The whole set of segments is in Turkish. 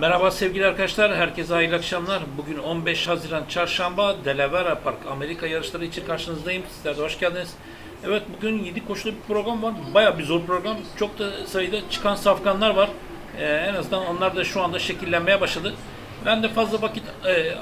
Merhaba sevgili arkadaşlar, herkese hayırlı akşamlar. Bugün 15 Haziran Çarşamba, Delaware Park Amerika yarışları için karşınızdayım. Sizler de hoş geldiniz. Evet, bugün 7 koşulu bir program var. Bayağı bir zor program. Çok da sayıda çıkan safkanlar var. Ee, en azından onlar da şu anda şekillenmeye başladı. Ben de fazla vakit e,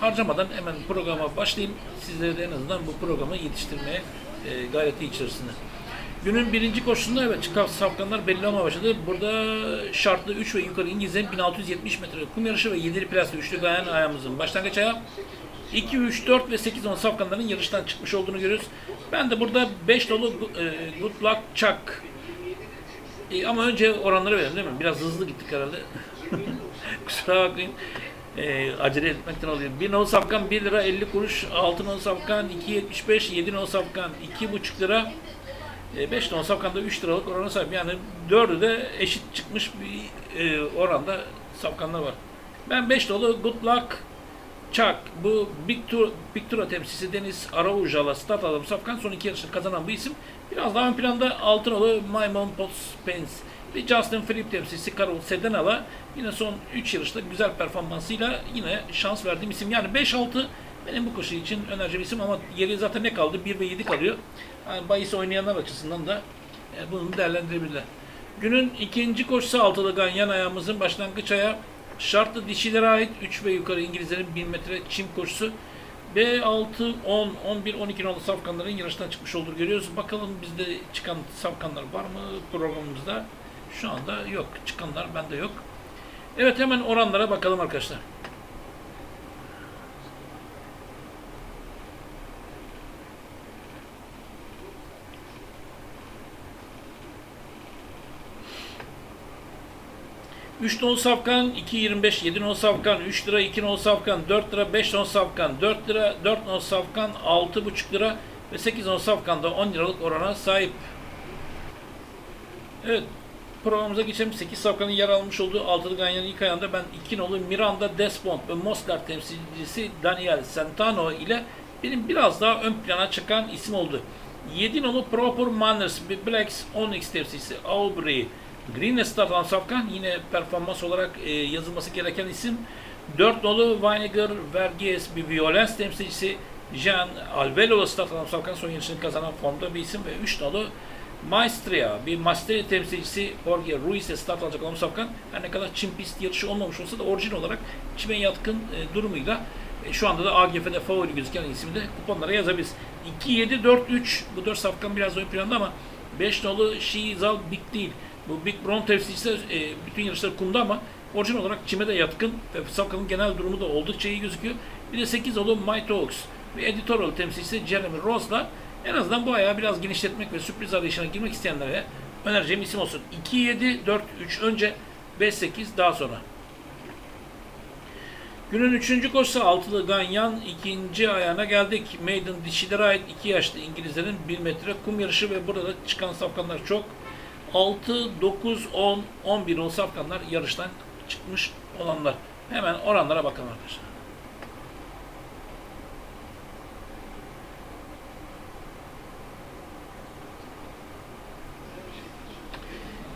harcamadan hemen programa başlayayım. Sizlere de en azından bu programı yetiştirmeye e, gayreti içerisinde. Günün birinci koşusunda evet çıkan safkanlar belli olmaya başladı. Burada şartlı 3 ve yukarı İngilizlerin 1670 metre kum yarışı ve 7'li plaslı üçlü gayen ayağımızın başlangıç ayağı. 2, 3, 4 ve 8 10 safkanların yarıştan çıkmış olduğunu görüyoruz. Ben de burada 5 dolu e, Good Luck Chuck. E, ama önce oranları verelim değil mi? Biraz hızlı gittik herhalde. Kusura bakmayın. E, acele etmekten oluyor. 1 non safkan 1 lira 50 kuruş, 6 non safkan 2.75, 7 non safkan 2.5 lira, 5 non safkanda 3 liralık orana sahip. Yani 4'ü de eşit çıkmış bir e, oranda safkanlar var. Ben 5 dolu Good Luck Chuck, bu Big Tour, Big Tour'a temsilcisi Deniz Arauja'la start alalım. Safkan son iki yarışını kazanan bu isim. Biraz daha ön planda Altınolu Maymon Potts Pence ve Justin Philip temsilcisi Karol Sedenal'a yine son 3 yarışta güzel performansıyla yine şans verdiğim isim. Yani 5-6 benim bu koşu için önereceğim isim ama geriye zaten ne kaldı? 1 ve 7 kalıyor. Yani bahis oynayanlar açısından da e, bunu değerlendirebilirler. Günün ikinci koşusu altılı ganyan ayağımızın başlangıç ayağı. Şartlı dişilere ait 3 ve yukarı İngilizlerin 1000 metre çim koşusu. B6, 10, 11, 12 nolu safkanların yarıştan çıkmış olduğunu görüyoruz. Bakalım bizde çıkan safkanlar var mı programımızda? Şu anda yok. Çıkanlar bende yok. Evet hemen oranlara bakalım arkadaşlar. Üç nol safkan, 2.25, 7 nol safkan, 3 lira, 2 nol safkan, 4 lira, 5 nol safkan, 4 lira, 4 nol safkan, 6.5 lira ve 8 nol safkan da 10 liralık orana sahip. Evet, programımıza geçelim. 8 safkanın yer almış olduğu altılı ganyanın ilk ayağında ben 2 nolu Miranda Despond ve Mostar temsilcisi Daniel Santano ile benim biraz daha ön plana çıkan isim oldu. 7 nolu Proper Manners Blacks Onyx temsilcisi Aubrey Green start alan safkan yine performans olarak e, yazılması gereken isim. 4 nolu Weininger Vergies bir Violence temsilcisi Jean Alvelo start alan safkan son yarışını kazanan formda bir isim ve 3 nolu Maestria bir Maestria temsilcisi Jorge Ruiz'e start alacak her ne kadar çim pist yarışı olmamış olsa da orijin olarak çime yatkın e, durumuyla e, şu anda da AGF'de favori gözüken ismi de kuponlara yazabiliriz. 2-7-4-3 bu 4 safkan biraz ön planda ama 5 nolu Shizal Big değil. Bu Big Brown temsilcisi e, bütün yarışlar kumda ama orijin olarak çime de yatkın ve Safkan'ın genel durumu da oldukça iyi gözüküyor. Bir de 8 nolu My Talks ve editorial temsilcisi Jeremy Ross'la en azından bu ayağı biraz genişletmek ve sürpriz arayışına girmek isteyenlere önereceğim isim olsun. 2-7-4-3 önce 5-8 daha sonra. Günün üçüncü koşusu altılı Ganyan ikinci ayağına geldik. Maiden dişilere ait 2 yaşlı İngilizlerin 1 metre kum yarışı ve burada da çıkan safkanlar çok. 6, 9, 10, 11 o safkanlar yarıştan çıkmış olanlar. Hemen oranlara bakalım arkadaşlar.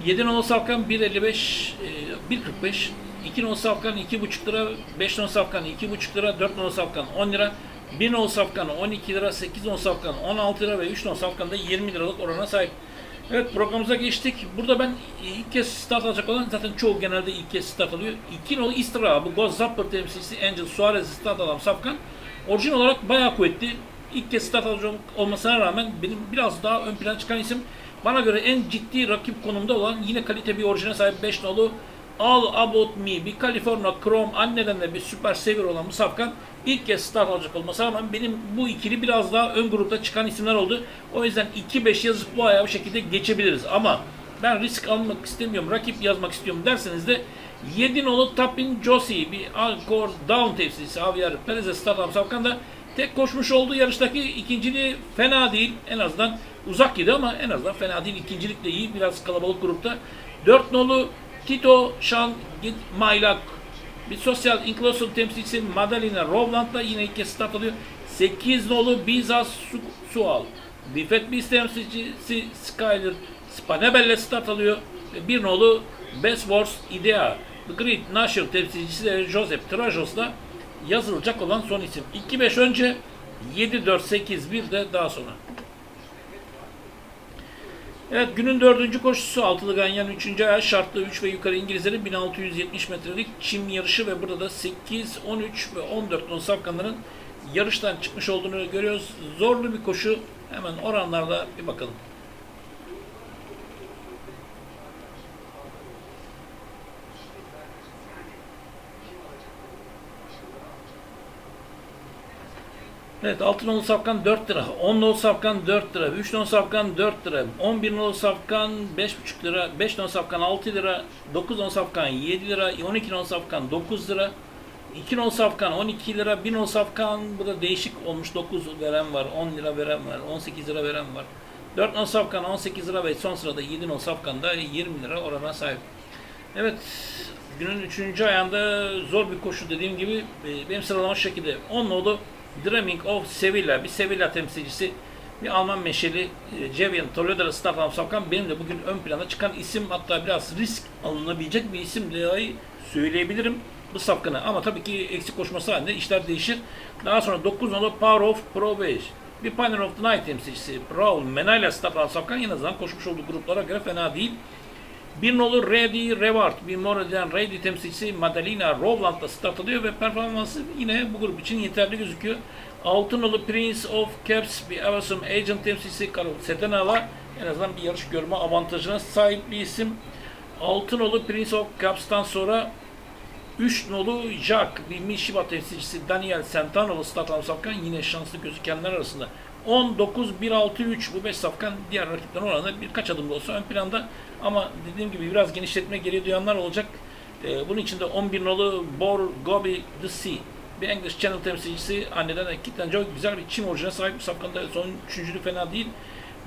Yedi nolu safkan 1.55, e, 1.45, 2 nolu safkan 2.5 lira, 5 nolu safkan 2.5 lira, 4 nolu safkan 10 lira, 1 nolu safkan 12 lira, 8 nolu safkan 16 lira ve 3 nolu safkan da 20 liralık orana sahip. Evet programımıza geçtik. Burada ben ilk kez start alacak olan zaten çoğu genelde ilk kez start alıyor. 2 nolu Istra bu Goz Zapper temsilcisi Angel Suarez start alan Safkan. Orijin olarak bayağı kuvvetli. İlk kez start alacak olmasına rağmen benim biraz daha ön plana çıkan isim. Bana göre en ciddi rakip konumda olan yine kalite bir orijine sahip 5 nolu All About Me, bir California Chrome anneden de bir süper seviyor olan bu safkan ilk kez start alacak olmasına rağmen benim bu ikili biraz daha ön grupta çıkan isimler oldu. O yüzden 2-5 yazıp bu ayağı bu şekilde geçebiliriz ama ben risk almak istemiyorum, rakip yazmak istiyorum derseniz de 7 nolu Tapin Josie, bir Alcor Down temsilcisi Javier Perez'e start alan safkan da tek koşmuş olduğu yarıştaki ikinciliği fena değil. En azından uzak gidi ama en azından fena değil. İkincilik de iyi. Biraz kalabalık grupta. 4 nolu Tito Şan Maylak bir sosyal inklusyon temsilcisi Madalina Rowland'la yine ilk kez start alıyor. 8 nolu Bizas Su Sual. Buffett Beast temsilcisi Skyler Spanebel'le start alıyor. Ve bir nolu Best Wars Idea. The Great Nashir temsilcisi de Joseph Trajos'la yazılacak olan son isim. 2-5 önce 7-4-8-1 de daha sonra. Evet günün dördüncü koşusu altılı ganyan 3. ayağı şartlı 3 ve yukarı İngilizlerin 1670 metrelik çim yarışı ve burada da 8, 13 ve 14 non safkanların yarıştan çıkmış olduğunu görüyoruz. Zorlu bir koşu. Hemen oranlarla bir bakalım. Evet 6 nolu safkan 4 lira, 10 nolu safkan 4 lira, 3 nolu safkan 4 lira, 11 nolu safkan 5,5 lira, 5 nolu safkan 6 lira, 9 nolu safkan 7 lira, 12 nolu safkan 9 lira, 2 nolu safkan 12 lira, 1 nolu safkan bu da değişik olmuş 9 veren var, 10 lira veren var, 18 lira veren var. 4 nolu safkan 18 lira ve son sırada 7 nolu safkan da 20 lira orana sahip. Evet günün 3. ayağında zor bir koşu dediğim gibi e, benim sıralama şekilde 10 nolu Dreaming of Sevilla, bir Sevilla temsilcisi, bir Alman meşeli e, Cevian Toledo'da start alan Safkan benim de bugün ön plana çıkan isim hatta biraz risk alınabilecek bir isim diye söyleyebilirim bu safkanı. Ama tabii ki eksik koşması halinde işler değişir. Daha sonra 9 nolu Power of Pro 5. Bir Pioneer of the Night temsilcisi Raul Menayla start alan Safkan en azından koşmuş olduğu gruplara göre fena değil. Bir nolu Ready Reward, bir Moradien Ready temsilcisi Madalina Rowland'da start alıyor ve performansı yine bu grup için yeterli gözüküyor. Altı nolu Prince of Caps, bir Avasum Agent temsilcisi Karol Setenala en azından bir yarış görme avantajına sahip bir isim. Altı nolu Prince of Caps'tan sonra 3 nolu Jack, bir Mishiba temsilcisi Daniel alan safkan yine şanslı gözükenler arasında. 19-1-6-3 bu 5 safkan diğer rakipten oranla birkaç adım da olsa ön planda ama dediğim gibi biraz genişletme geri duyanlar olacak. Ee, bunun için de 11 nolu Bor Gobi The Sea bir English Channel temsilcisi anneden iki tane çok güzel bir çim orijine sahip safkanda son üçüncülü fena değil.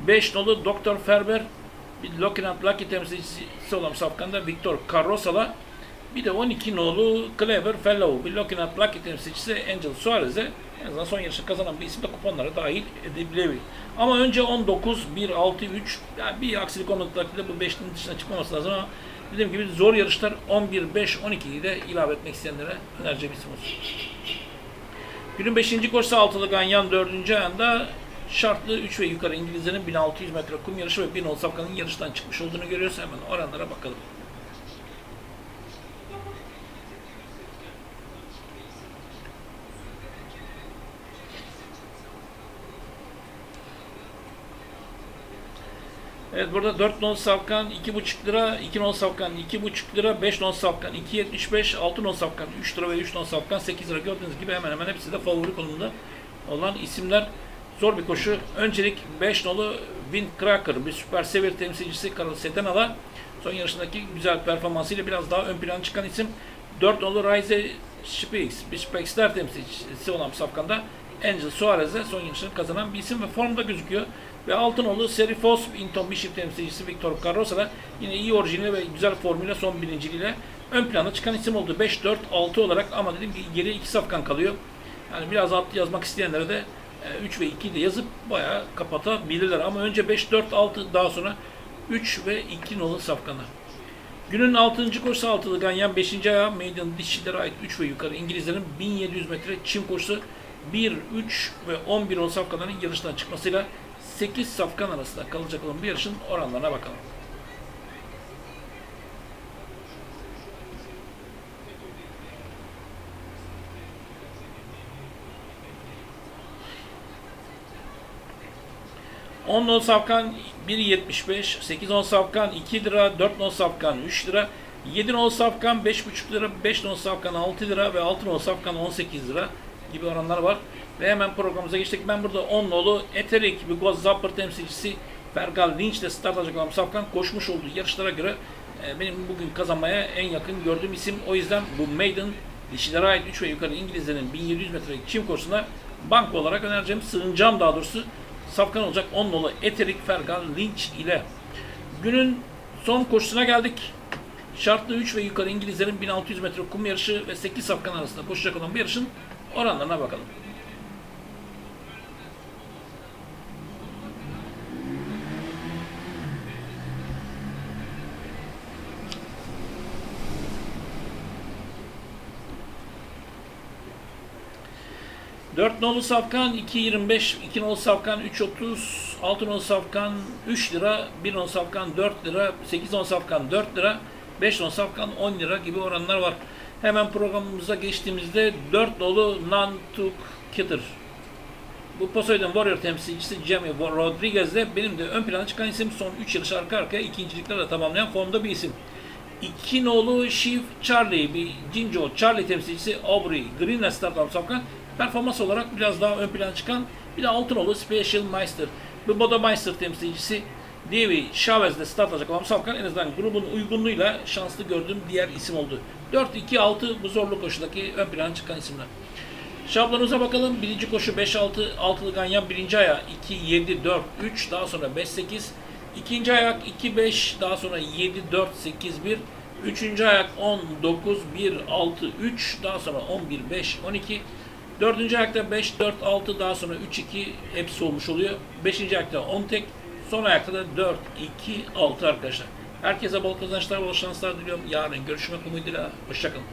5 nolu Dr. Ferber bir Lokinant Lucky temsilcisi olan safkanda Victor Carrosa'la bir de 12 nolu Clever Fellow, bir Lokinant Lucky temsilcisi Angel Suarez'e en azından son yarışı kazanan bir isim de kuponlara dahil edilebilir. Ama önce 19, 1, 6, 3, yani bir aksilik olmadığı takdirde bu 5'linin dışına çıkmaması lazım ama dediğim gibi zor yarışlar 11, 5, 12'yi de ilave etmek isteyenlere önereceğim isim olsun. Günün 5. koşusu altılı Ganyan 4. ayında şartlı 3 ve yukarı İngilizlerin 1600 metre kum yarışı ve 1000 ol safkanın yarıştan çıkmış olduğunu görüyoruz. Hemen oranlara bakalım. Evet burada 4 non safkan 2,5 lira, 2 non safkan 2,5 lira, 5 non safkan 2,75, 6 non safkan 3 lira ve 3 non safkan 8 lira. Gördüğünüz gibi hemen hemen hepsi de favori konumunda olan isimler. Zor bir koşu. Öncelik 5 nolu Windcracker bir süper seviye temsilcisi Karol Setenala. Son yarışındaki güzel performansıyla biraz daha ön plana çıkan isim. 4 nolu Rise Spix bir Spexler temsilcisi olan safkanda Angel Suarez'e son yarışını kazanan bir isim ve formda gözüküyor. Ve Altınoğlu Serifos Inton Bishop temsilcisi Victor Carroza da yine iyi orijinali ve güzel formüle son birinciliğiyle ön plana çıkan isim oldu. 5-4-6 olarak ama dedim ki geriye 2 safkan kalıyor. Yani biraz alt yazmak isteyenlere de 3 ve 2 de yazıp bayağı kapatabilirler. Ama önce 5-4-6 daha sonra 3 ve 2 nolu safkanlar. Günün 6. koşusu altılı Ganyan 5. ayağı Maiden dişçilere ait 3 ve yukarı İngilizlerin 1700 metre çim koşusu 1, 3 ve 11 nolu safkanların yarıştan çıkmasıyla 8 safkan arasında kalacak olan bir yarışın oranlarına bakalım. On non safkan 1.75, 8 non safkan 2 lira, 4 non safkan 3 lira, 7 non safkan 5.5 lira, 5 non safkan 6 lira ve 6 non safkan 18 lira gibi oranlar var. Ve hemen programımıza geçtik. Ben burada 10 nolu Eterik bir Goz Zapper temsilcisi Fergal Lynch ile start alacak olan Safkan koşmuş olduğu yarışlara göre e, benim bugün kazanmaya en yakın gördüğüm isim. O yüzden bu Maiden dişilere ait 3 ve yukarı İngilizlerin 1700 metrelik çim koşusuna bank olarak önereceğim. Sığınacağım daha doğrusu. Safkan olacak 10 nolu Eterik Fergal Lynch ile. Günün son koşusuna geldik. Şartlı 3 ve yukarı İngilizlerin 1600 metre kum yarışı ve 8 safkan arasında koşacak olan bir yarışın Oranlarına bakalım. Dört nolu safkan 2.25, iki nolu safkan 3.30, altı nolu safkan 3 lira, bir nolu safkan 4 lira, sekiz nolu safkan 4 lira, beş nolu safkan 10 lira gibi oranlar var. Hemen programımıza geçtiğimizde 4 nolu Nantuk Kitter. Bu Poseidon Warrior temsilcisi Jamie Rodriguez de benim de ön plana çıkan isim son 3 yarış arka arkaya ikinciliklerle tamamlayan formda bir isim. İki nolu Chief Charlie, bir Jinjo Charlie temsilcisi Aubrey Green'le start safkan performans olarak biraz daha ön plana çıkan bir de altı nolu Special Meister. Bu Boda Meister temsilcisi Davey Chavez'le start alacak olan safkan en azından grubun uygunluğuyla şanslı gördüğüm diğer isim oldu. 4-2-6 bu zorlu koşudaki ön plana çıkan isimler. Şablonuza bakalım. Birinci koşu 5-6, altılı ganyan birinci ayağı 2-7-4-3, daha sonra 5-8. İkinci ayak 2-5, daha sonra 7-4-8-1. Üçüncü ayak 10-9-1-6-3, daha sonra 11-5-12. Dördüncü ayakta 5-4-6, daha sonra 3-2 hepsi olmuş oluyor. Beşinci ayakta 10 tek, son ayakta da 4-2-6 arkadaşlar. Herkese bol kazançlar, bol şanslar diliyorum. Yarın görüşmek umuduyla. Hoşçakalın.